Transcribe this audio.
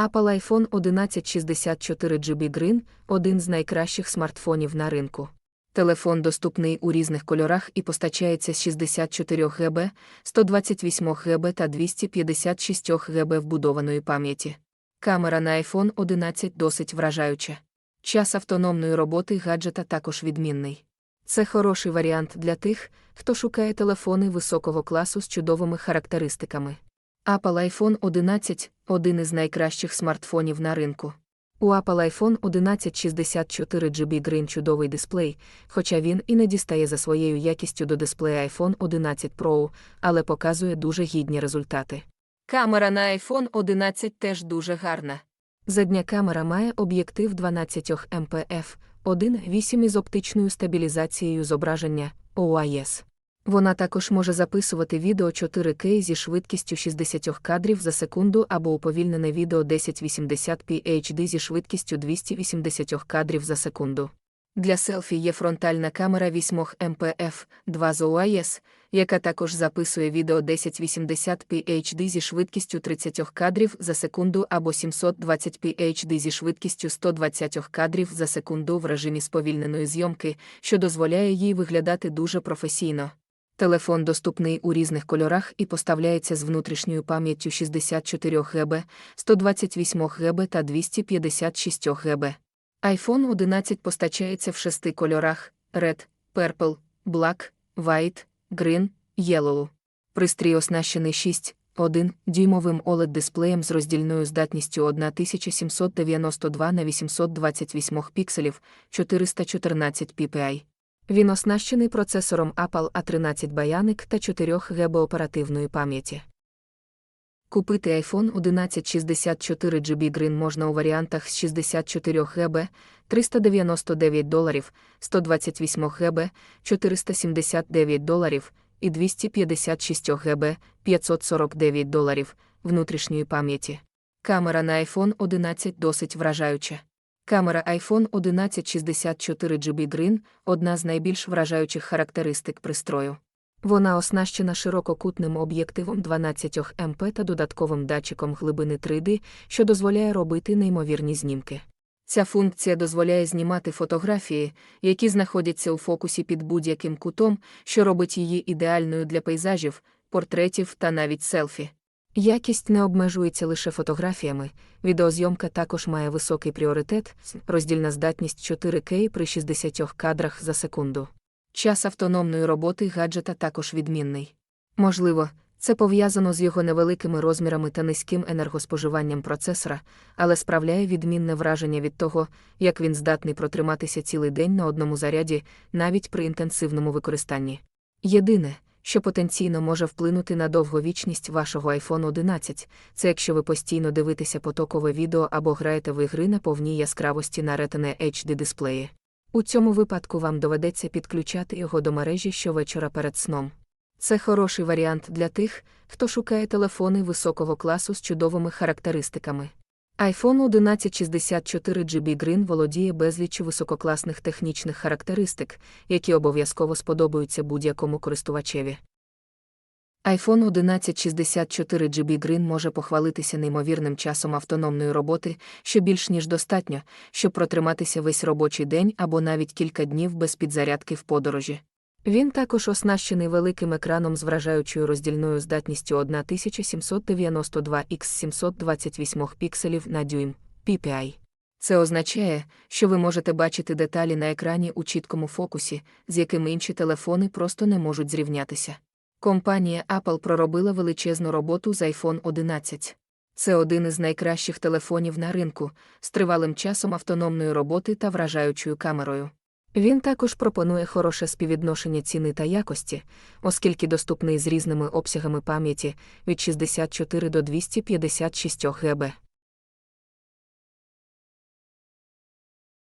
Apple iPhone 11 64 GB Green – один з найкращих смартфонів на ринку. Телефон доступний у різних кольорах і постачається з 64 ГБ, 128 ГБ та 256 ГБ вбудованої пам'яті. Камера на iPhone 11 досить вражаюча. Час автономної роботи гаджета також відмінний. Це хороший варіант для тих, хто шукає телефони високого класу з чудовими характеристиками. Apple iPhone 11 один із найкращих смартфонів на ринку. У Apple iPhone 11 64 GB Green чудовий дисплей, хоча він і не дістає за своєю якістю до дисплея iPhone 11 Pro, але показує дуже гідні результати. Камера на iPhone 11 теж дуже гарна. Задня камера має об'єктив 12 МПФ, 1.8 із оптичною стабілізацією зображення OIS. Вона також може записувати відео 4К зі швидкістю 60 кадрів за секунду або уповільнене відео 1080p HD зі швидкістю 280 кадрів за секунду. Для селфі є фронтальна камера 8 МПФ 2 з OIS, яка також записує відео 1080p HD зі швидкістю 30 кадрів за секунду або 720p HD зі швидкістю 120 кадрів за секунду в режимі сповільненої зйомки, що дозволяє їй виглядати дуже професійно. Телефон доступний у різних кольорах і поставляється з внутрішньою пам'яттю 64 ГБ, 128 ГБ та 256 ГБ. iPhone 11 постачається в шести кольорах: Red, Purple, Black, White, Green, Yellow. Пристрій оснащений 6, 1 дюймовим oled дисплеєм з роздільною здатністю 1792 на 828 пікселів, 414 ppi. Він оснащений процесором Apple A13 Bionic та 4 ГБ оперативної пам'яті. Купити iPhone 11 64 GB Green можна у варіантах з 64 ГБ 399 доларів, 128 ГБ 479 доларів і 256 ГБ 549 доларів внутрішньої пам'яті. Камера на iPhone 11 досить вражаюча. Камера iPhone 11 64 GB Green – одна з найбільш вражаючих характеристик пристрою. Вона оснащена ширококутним об'єктивом 12 МП та додатковим датчиком глибини 3D, що дозволяє робити неймовірні знімки. Ця функція дозволяє знімати фотографії, які знаходяться у фокусі під будь-яким кутом, що робить її ідеальною для пейзажів, портретів та навіть селфі. Якість не обмежується лише фотографіями, відеозйомка також має високий пріоритет, роздільна здатність 4К при 60 кадрах за секунду. Час автономної роботи гаджета також відмінний. Можливо, це пов'язано з його невеликими розмірами та низьким енергоспоживанням процесора, але справляє відмінне враження від того, як він здатний протриматися цілий день на одному заряді, навіть при інтенсивному використанні. Єдине, що потенційно може вплинути на довговічність вашого iPhone 11, це якщо ви постійно дивитеся потокове відео або граєте в ігри на повній яскравості на Retina HD дисплеї. У цьому випадку вам доведеться підключати його до мережі щовечора перед сном. Це хороший варіант для тих, хто шукає телефони високого класу з чудовими характеристиками. iPhone 11 64 GB Green володіє безліччю висококласних технічних характеристик, які обов'язково сподобаються будь-якому користувачеві. iPhone 11 64 GB Green може похвалитися неймовірним часом автономної роботи, що більш ніж достатньо, щоб протриматися весь робочий день або навіть кілька днів без підзарядки в подорожі. Він також оснащений великим екраном з вражаючою роздільною здатністю 1792 х 728 пікселів на дюйм PPI. Це означає, що ви можете бачити деталі на екрані у чіткому фокусі, з яким інші телефони просто не можуть зрівнятися. Компанія Apple проробила величезну роботу з iPhone 11. Це один із найкращих телефонів на ринку, з тривалим часом автономної роботи та вражаючою камерою. Він також пропонує хороше співвідношення ціни та якості, оскільки доступний з різними обсягами пам'яті від 64 до 256 ГБ.